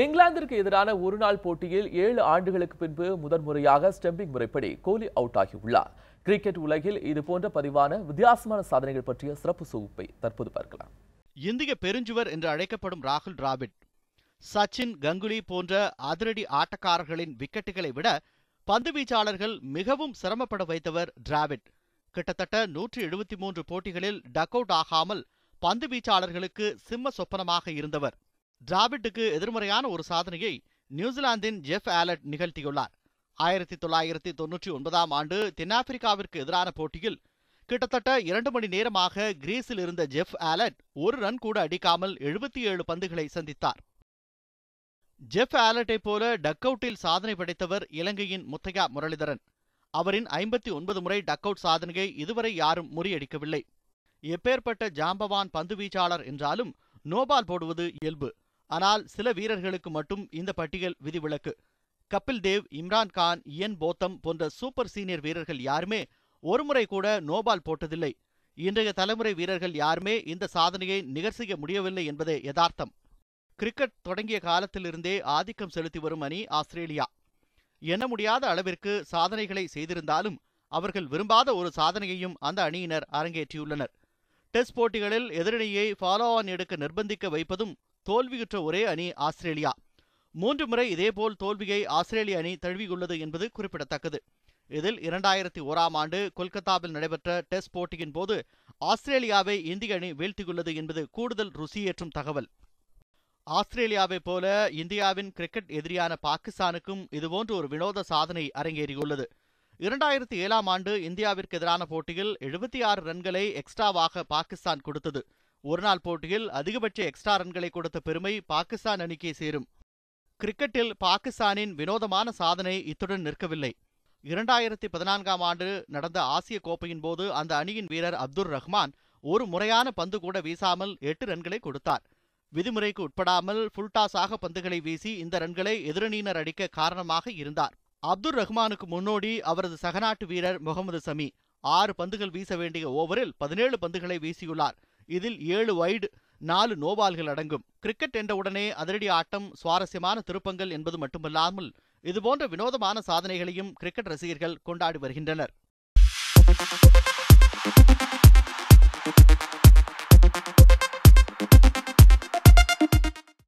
இங்கிலாந்திற்கு எதிரான ஒருநாள் போட்டியில் ஏழு ஆண்டுகளுக்கு பின்பு முதன்முறையாக ஸ்டெம்பிங் முறைப்படி கோலி அவுட் ஆகியுள்ளார். கிரிக்கெட் உலகில் இது போன்ற பதிவான வித்தியாசமான சாதனைகள் பற்றிய சிறப்பு தொகுப்பை தற்போது பார்க்கலாம். இந்திய பெருஞ்சுவர் என்று அழைக்கப்படும் ராகுல் டிராவிட் சச்சின் கங்குலி போன்ற அதிரடி ஆட்டக்காரர்களின் விக்கெட்டுகளை விட பந்து வீச்சாளர்கள் மிகவும் சிரமப்பட வைத்தவர் டிராவிட். கிட்டத்தட்ட நூற்றி எழுபத்தி மூன்று போட்டிகளில் டக் அவுட் ஆகாமல் பந்து வீச்சாளர்களுக்கு சிம்ம சொப்பனமாக இருந்தவர். டிராவிட்டுக்கு எதிர்மறையான ஒரு சாதனையை நியூசிலாந்தின் ஜெஃப் ஆலட் நிகழ்த்தியுள்ளார். ஆயிரத்தி தொள்ளாயிரத்தி தொன்னூற்றி ஒன்பதாம் ஆண்டு தென்னாப்பிரிக்காவிற்கு எதிரான போட்டியில் கிட்டத்தட்ட இரண்டு மணி நேரமாக கிரீஸில் இருந்த ஜெஃப் ஆலட் ஒரு ரன் கூட அடிக்காமல் எழுபத்தி ஏழு பந்துகளை சந்தித்தார். ஜெஃப் ஆலட்டை போல டக் அவுட்டில் சாதனை படைத்தவர் இலங்கையின் முத்தையா முரளிதரன். அவரின் ஐம்பத்தி ஒன்பது முறை டக் அவுட் சாதனையை இதுவரை யாரும் முறியடிக்கவில்லை. எப்பேற்பட்ட ஜாம்பவான் பந்து வீச்சாளர் என்றாலும் நோபால் போடுவது இயல்பு. ஆனால் சில வீரர்களுக்கு மட்டும் இந்த பட்டியல் விதிவிலக்கு. கபில் தேவ் இம்ரான் கான் இயன் போத்தம் போன்ற சூப்பர் சீனியர் வீரர்கள் யாருமே ஒருமுறை கூட நோபால் போட்டதில்லை. இன்றைய தலைமுறை வீரர்கள் யாருமே இந்த சாதனையை நிகர் செய்ய முடியவில்லை என்பதே யதார்த்தம். கிரிக்கெட் தொடங்கிய காலத்திலிருந்தே ஆதிக்கம் செலுத்தி வரும் அணி ஆஸ்திரேலியா. எண்ண முடியாத அளவிற்கு சாதனைகளை செய்திருந்தாலும் அவர்கள் விரும்பாத ஒரு சாதனையையும் அந்த அணியினர் அரங்கேற்றியுள்ளனர். டெஸ்ட் போட்டிகளில் எதிரணியை ஃபாலோ ஆன் எடுக்க நிர்பந்திக்க வைப்பதும் தோல்வியுற்ற ஒரே அணி ஆஸ்திரேலியா. மூன்று முறை இதேபோல் தோல்வியை ஆஸ்திரேலிய அணி தழுவியுள்ளது என்பது குறிப்பிடத்தக்கது. இதில் இரண்டாயிரத்தி ஓராம் ஆண்டு கொல்கத்தாவில் நடைபெற்ற டெஸ்ட் போட்டியின் போது ஆஸ்திரேலியாவை இந்திய அணி வீழ்த்தியுள்ளது என்பது கூடுதல் ருசியேற்றும் தகவல். ஆஸ்திரேலியாவைப் போல இந்தியாவின் கிரிக்கெட் எதிரியான பாகிஸ்தானுக்கும் இதுபோன்ற ஒரு வினோத சாதனை அரங்கேறியுள்ளது. இரண்டாயிரத்தி ஏழாம் ஆண்டு இந்தியாவிற்கு எதிரான போட்டியில் எழுபத்தி ஆறு ரன்களை எக்ஸ்ட்ராவாக பாகிஸ்தான் கொடுத்தது. ஒருநாள் போட்டியில் அதிகபட்ச எக்ஸ்ட்ரா ரன்களை கொடுத்த பெருமை பாகிஸ்தான் அணிக்கே சேரும். கிரிக்கெட்டில் பாகிஸ்தானின் வினோதமான சாதனை இத்துடன் நிற்கவில்லை. இரண்டாயிரத்தி பதினான்காம் ஆண்டு நடந்த ஆசிய கோப்பையின் போது அந்த அணியின் வீரர் அப்துல் ரஹ்மான் ஒரு முறையான பந்து கூட வீசாமல் எட்டு ரன்களை கொடுத்தார். விதிமுறைக்கு உட்படாமல் ஃபுல்டாஸாக பந்துகளை வீசி இந்த ரன்களை எதிரணியினர் அடிக்க காரணமாக இருந்தார். அப்துல் ரஹ்மானுக்கு முன்னோடி அவரது சகநாட்டு வீரர் முகமது சமி. ஆறு பந்துகள் வீச வேண்டிய ஓவரில் பதினேழு பந்துகளை வீசியுள்ளார். இதில் ஏழு வைடு நாலு நோபால்கள் அடங்கும். கிரிக்கெட் என்றவுடனே அதிரடி ஆட்டம் சுவாரஸ்யமான திருப்பங்கள் என்பது மட்டுமல்லாமல் இதுபோன்ற வினோதமான சாதனைகளையும் கிரிக்கெட் ரசிகர்கள் கொண்டாடி வருகின்றனர்.